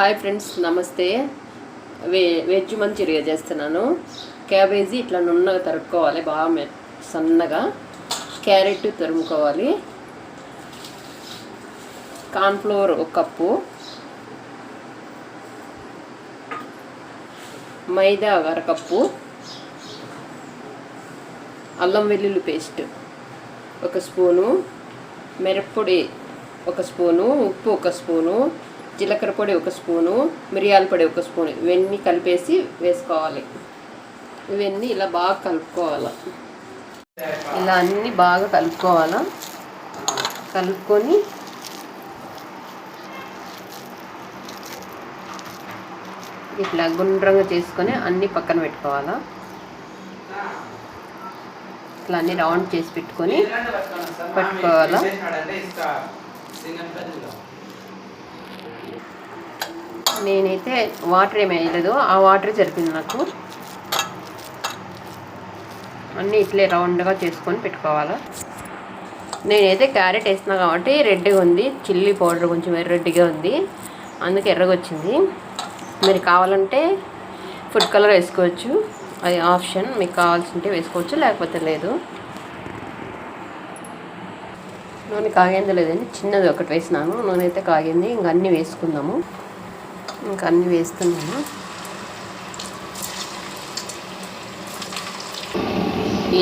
Hi friends నమస్తే. వే veg manchuria చేస్తున్నాను. క్యాబేజీ ఇట్లా నున్నగా తరుక్కోవాలి బాగా మె సన్నగా. క్యారెట్ తరుముకోవాలి. కార్న్ఫ్లోర్ ఒక కప్పు. మైదా అరకప్పు. అల్లం వెల్లుల్లి పేస్ట్ ఒక స్పూను. మిరప్పొడి ఒక స్పూను. ఉప్పు ఒక స్పూను. జీలకర్ర పొడి ఒక స్పూను మిరియాల పొడి ఒక స్పూను. ఇవన్నీ కలిపేసి వేసుకోవాలి. ఇవన్నీ ఇలా బాగా కలుపుకోవాలి. ఇలా అన్నీ బాగా కలుపుకోవాలా. కలుపుకొని ఇట్లా గుండ్రంగా చేసుకొని అన్నీ పక్కన పెట్టుకోవాలా. ఇట్లా అన్నీ రౌండ్ చేసి పెట్టుకొని పట్టుకోవాలా. నేనైతే వాటర్ ఏమి వేయలేదు. ఆ వాటర్ సరిపోయింది నాకు. అన్నీ ఇట్లే రౌండ్గా చేసుకొని పెట్టుకోవాలా. నేనైతే క్యారెట్ వేస్తున్నా కాబట్టి రెడ్గా ఉంది. చిల్లీ పౌడర్ కొంచెం ఎర్రెడ్డిగా ఉంది. అందుకే ఎర్రగా వచ్చింది మీరు కావాలంటే ఫుడ్ కలర్ వేసుకోవచ్చు. అది ఆప్షన్ మీకు కావాల్సింటే వేసుకోవచ్చు. లేకపోతే లేదు. నూనె కాగిందో లేదండి చిన్నది ఒకటి వేసినాను. నూనె అయితే కాగింది. ఇంక అన్నీ వేసుకుందాము. ఇంకా అన్నీ వేస్తున్నాము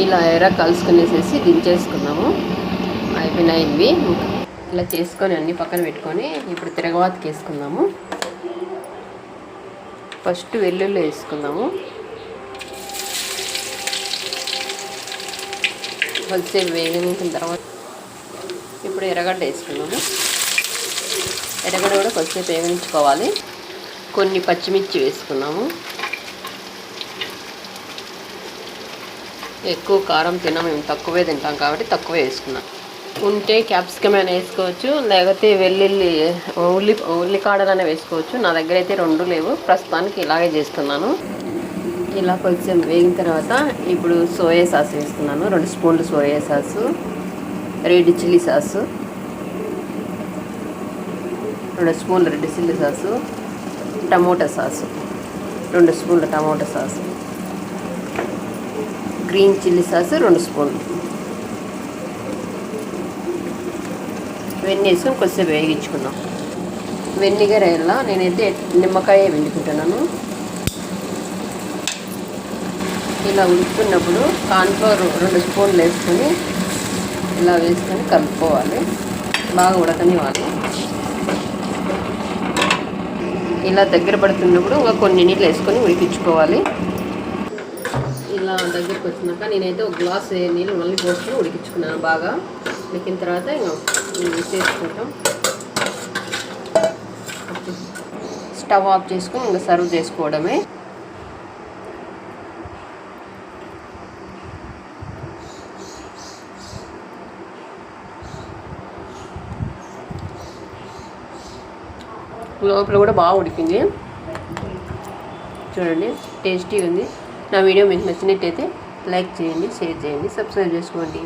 ఇలా ఎర్ర కలుసుకునేసేసి దించేసుకున్నాము. అయిపోయినాయి ఇవి ఇలా చేసుకొని అన్ని పక్కన పెట్టుకొని ఇప్పుడు తిరగవాతకి వేసుకుందాము ఫస్ట్ వెల్లుల్లి వేసుకుందాము. కొద్దిసేపు వేగిన తర్వాత ఇప్పుడు ఎర్రగడ్డ వేసుకున్నాము ఎర్రగడ్డ కూడా కొద్దిసేపు వేగించుకోవాలి కొన్ని పచ్చిమిర్చి వేసుకున్నాము. ఎక్కువ కారం తినం మేము తక్కువే తింటాం కాబట్టి తక్కువే వేసుకున్నాం. ఉంటే క్యాప్సికమ్ అయినా వేసుకోవచ్చు లేకపోతే వెల్లుల్లి ఉల్లి ఉల్లికాడలనే వేసుకోవచ్చు. నా దగ్గర అయితే రెండు లేవు ప్రస్తుతానికి ఇలాగే చేస్తున్నాను. ఇలా కొంచెం వేగిన తర్వాత ఇప్పుడు సోయా సాస్ వేస్తున్నాను రెండు స్పూన్లు soya sauce red chilli sauce రెండు స్పూన్లు red chilli sauce. Tomato sauce రెండు స్పూన్ల tomato sauce. Green chilli sauce రెండు స్పూన్లు. వెన్నీ వేసుకొని కొద్దిసేపు వేగించుకుందాం. వెనిగర్ వేయాల నేనైతే నిమ్మకాయ పిండుకుంటున్నాను. ఇలా ఉడుకుతున్నప్పుడు కార్న్ఫ్లవర్ రెండు స్పూన్లు వేసుకొని ఇలా వేసుకొని కలుపుకోవాలి. బాగా ఉడకనివ్వాలి. ఇలా దగ్గర పడుతున్నప్పుడు ఇంకా కొన్ని నీళ్ళు వేసుకొని ఉడికించుకోవాలి. ఇలా దగ్గరికి వచ్చినాక నేనైతే ఒక గ్లాస్ నీళ్ళు మళ్ళీ పోసుకొని ఉడికించుకున్నాను బాగా. ఉడికిన తర్వాత చేసుకుంటాం స్టవ్ ఆఫ్ చేసుకొని ఇంకా సర్వ్ చేసుకోవడమే. లోపల కూడా బాగా ఉడికింది. చూడండి టేస్టీ ఉంది. నా వీడియో మీకు నచ్చినట్టయితే లైక్ చేయండి షేర్ చేయండి సబ్స్క్రైబ్ చేసుకోండి.